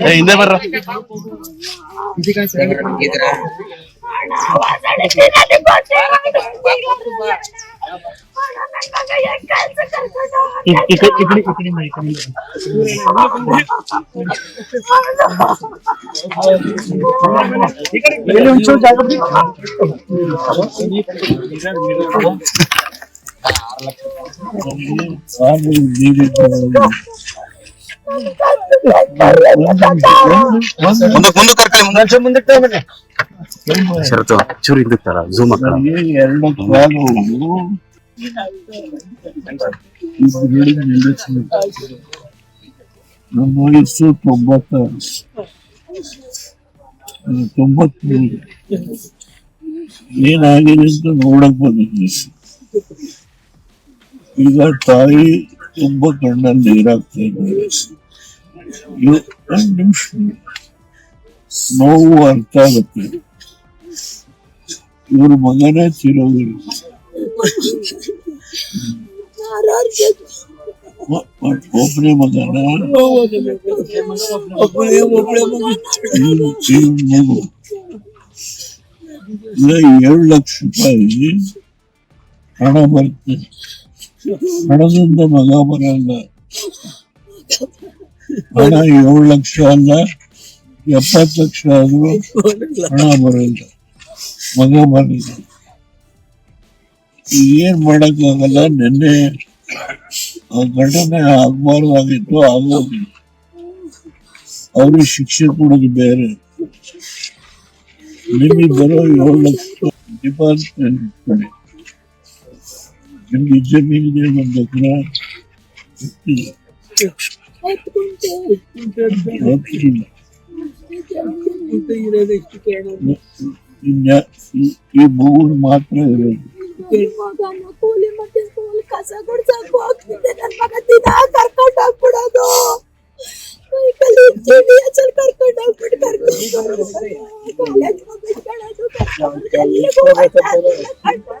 ಏ, ಹಿಂದೆ ಬರ್ರ ಈ- ಈ ಕಡೆ- ಈ ಕಡೆ- ಈ ಮುಂದಕ್ಕೆ ಮುಂದಕ್ಕೆ ಕರ್ಕೊಳ್ಳಿ ಮುಂದೆ ಮುಂದಕ್ಕೆ ಬನ್ನಿ. ಶರತ್ತು ಚೂರು ತರ ಝೂಮ್ ಎರಡು ನಿಲ್ಲಿಸ್ಬೇಕು. ನಮ್ಮ ವಯಸ್ಸು ತೊಂಬತ್ತಾರು ತೊಂಬತ್ತೇಳು ಏನಾಗಿದೆ ಅಂತ ನೋಡಕ್ ಬಂದಿದ್ದೆ ಈಗ ತಾಯಿ ತುಂಬಾ ಕಣ್ಣಲ್ಲಿ ನೀರಾಗ್ತಾ ಇದ್ದಾರೆ ಇವ್- ಒಂದ್ ನಿಮಿಷ ನೋವು ಅರ್ಥ ಆಗುತ್ತೆ ಇವ್ರ ಮಗನೇ ತಿರೋಗಿಲ್ಲ ಮ- ಮ- ಒಬ್ನೇ ಮಗನ ಇವ್ನ್- ಇವ್ನ್ ಮಗು ಇಲ್ಲ ಏಳು ಲಕ್ಷ ರೂಪಾಯಿ ಹಣ ಬರುತ್ತೆ ಹಣದಿಂದ ಮಗ ಬರಲ್ಲ ಹಣ ಏಳು ಲಕ್ಷ ಅಲ್ಲ, ಎಪ್ಪತ್ತು ಲಕ್ಷ ಆದ್ರೂ ಹಣ ಬರಲ್ಲ. ಮಗ ಬರಲ್ಲ ಏನ್ ಮಾಡಕ್ಕಾಗಲ್ಲ, ನಿನ್ನೆ ಆ ಘಟನೆ ಆಗ್ಬಾರ್ದಾಗಿತ್ತು ಆಗೋಗಿಲ್ಲ ಅವ್ರಿಗೆ ಶಿಕ್ಷೆ ಕೊಡೋದು ಬೇರೆ. ನಿಮಗೆ ಬರೋ ಏಳು ಲಕ್ಷ ಡಿಪಾರ್ಟ್ಮೆಂಟ್ ಕಡೆ. Gece beni de bakına भूल मात्र कर्कट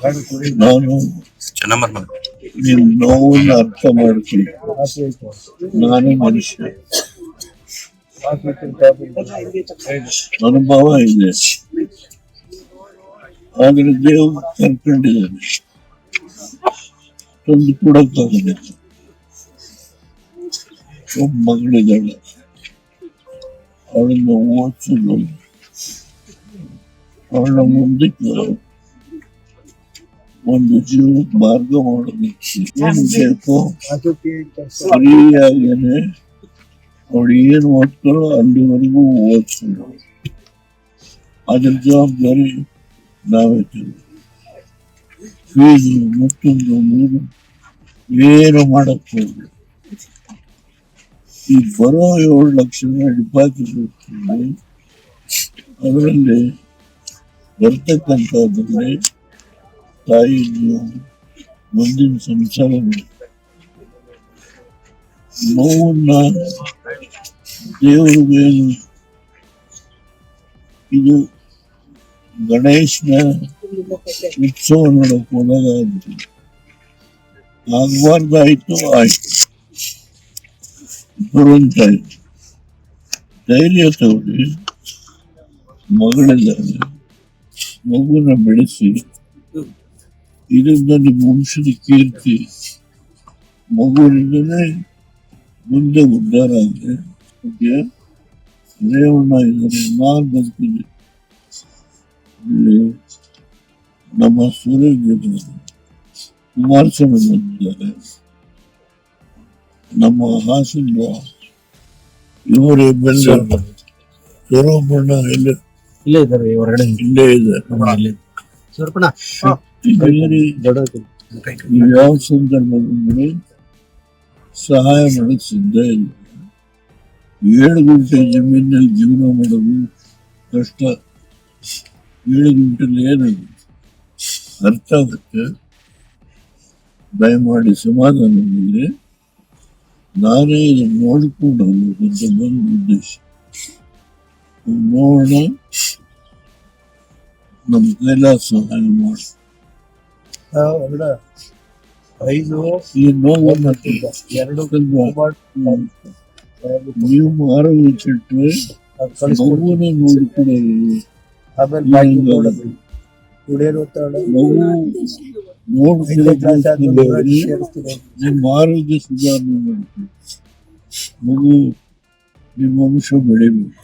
ಮಗುನ್ ಮಾತ್ರ ಇರೋದು ಮಗನ ಕೂಲಿ ಮತ್ತೆ ಕೂಲಿ ಕಸ ಗುಡ್ಸಕ್ ಹೋಗ್ತಿದ್ದೆ ನನ್ ಮಗ ದಿನ ಕರ್ಕೊಂಡ್ ಹೋಗ್ಬಿಡೋದು ಸೈಕಲ್ ಇದ್ದೀನಿ ಅಸಲ್ ಕರ್ಕೊಂಡ್ ಹೋಗ್ಬಿಟ್ಟು ಕರ್ಕೊಂಡು ಕಾಲೇಜ್ ಬಿಟ್ಕೊಳ್ಳೋದು ಕರ್ಕೊಂಡು ಎಲ್ಲಿಗೂ ಹೋಗ್ತಾ ಇರ್ಲಿಲ್ಲ ಕರ್ಕೊಂಡು. ಯಾರ್ ಮಾತು ಹೋಗಿಲ್ಲ, ಅವತ್ತು ಏನ್ ಬಂದ friend, ಸ್ವಂತ friend ಇದ್ದ friend ಏ ಕರ್ಕೊಂಡು ಹೋದ. ಇಬ್ರು ಜೊತೆ ಒಂದ್ನೇ class ಇಂದ SLC first year PUC ವರ್ಗೂ ಜೊತೆಲೇ ಇದ್ರು. ಜೋಡಿ ಜೋಡಿಲೇ ಹೋಗ್ಬಿಟ್ರು. ಜೋಡಿ ಜೋಡಿಲೇ ಹೋಗ್ಬಿಟ್ರು. ನನ್ ಮಗ ಒಂದ್ ಕೆಟ್ಟ ಭಾಷೆನೂ ಮಾತಾಡ್ಲಿಲ್ಲ. ತಾಯಿ ನಾನು ಚೆನ್ನಮ್ಮ ನಿಮ್ ನೋವನ್ನ ಅರ್ಥ ಮಾಡ್ತೀನಿ ನಾನು ಮನುಷ್ಯ ಅನುಭವ ಇದೆ ಆದ್ರೆ ದೇವ್ರು ಕರ್ಕೊಂಡಿದ್ದಾನೆ ತಂದು ಕೊಡಕ್ಕಾಗಲ್ಲ ಒಬ್ಬ ಮಗಳಿದ್ದಾಳೆ ಅವಳನ್ನ ಓದಿಸಲು ಅವಳ ಮುಂದಕ್ಕೆ ಒಂದು ಜೀವನಕ್ಕೆ ಮಾರ್ಗ ಮಾಡಬೇಕು ಏನು ಬೇಕು ಫ್ರೀಯಾಗೇನೆ ಅವಳು ಏನು ಓದ್ತಾರೋ ಅಲ್ಲಿವರೆಗೂ ಓದಿಸಲು ಅದ್ರ ಜವಾಬ್ದಾರಿ ನಾವೇ ಫೀಸು ಮತ್ತೊಂದು ಮೂರು ಏನು ಮಾಡಕ್ ಹೋಗ್ಲಿ ಈ ಬರೋ ಏಳು ಲಕ್ಷ ಡಿಪಾಸಿಟ್ ಇರ್ತದೆ ಅದರಲ್ಲಿ ಬರ್ತಕ್ಕಂಥದ್ರಲ್ಲಿ ತಾಯಿ ಜೀವ ಮುಂದಿನ ಸಂಸಾರ ನೋವನ್ನ ದೇವರಿಗೇನು ಇದು ಗಣೇಶನ ಉತ್ಸವ ನೋಡಕ್ ಹೋದಾಗ. ಆಗ್ಬಾರ್ದಾಯ್ತು ಆಯ್ತು. ಬರುವಂತಾಯ್ತು. ಧೈರ್ಯ ತಗೊಳ್ಳಿ ಮಗಳಿದ್ದಾರೆ ಮಗುನ ಬೆಳೆಸಿ ಇದರಿಂದ ಒಂದು ವಂಶದ ಕೀರ್ತಿ ಮಗುವಿನಿಂದಲೇ ಮುಂದೆ ಉದ್ಧಾರ ಆಗಿದೆ ಓಕೆ ರೇವಣ್ಣ ಇದ್ದಾರೆ ನಾನು ಬದುಕಿದೆ ಇಲ್ಲಿ ನಮ್ಮ ಸೂರ್ಯ ಕುಮಾರಸ್ವಾಮಿ ಬಂದಿದ್ದಾರೆ ನಮ್ಮ ಹಾಸನ ಇವರು ಬೆಲ್ಲ ಸ್ವರೂಪಣ್ಣ ಇಲ್ಲೇ ಇಲ್ಲೇ ಇದ್ದಾರೆ ಹೊರಗಡೆ ಇಲ್ಲೇ ಇದ್ದಾರೆ ಸ್ವರ್ಪಣ ಬೇರೆ ಯಾವ ಸಂದರ್ಭ ಬಂದ್ರೆ ಸಹಾಯ ಮಾಡಕ್ ಸಿದ್ಧ ಇಲ್ಲ ಏಳು ಗಂಟೆ ಜಮೀನಲ್ಲಿ ಜೀವನ ಮಾಡೋದು ಕಷ್ಟ. ಏಳು ಗಂಟೆ ಏನದು ಅರ್ಥ ಅದಕ್ಕೆ ದಯಮಾಡಿ ಸಮಾಧಾನ ಮೇಲೆ ನಾನೇ ಇದನ್ನು ನೋಡಿಕೊಂಡು ಹೋಗ್ಬೇಕಂತ ನನ್ನ ಉದ್ದೇಶ. ನೋಡೋಣ. ನಮ್ಮ ಕೈಲಾಸ ಸಹಾಯ ಮಾಡಿ ಐದು ಈ ನೋವನ್ನು ಎರಡು ಕಲ್ವ ನೀವು ಆರೋಗ್ಯ ಮಗುವನ್ನ ನೋಡಿಕೊಳ್ಳೋದು ಆಮೇಲೆ ಬಾಕಿ ನೋಡೋದು ಕುಡಿಯೋದು ಮಗು ನೋಡ್ಕೊಳ್ಳೋದು ನಿಮ್ಮ ಆರೋಗ್ಯ ಸುಧಾರಣೆ ಮಾಡ್ಕೊಳ್ಳಿ ಮಗು ನಿಮ್ಮ ವಂಶ ಬೆಳಿಬೇಕು.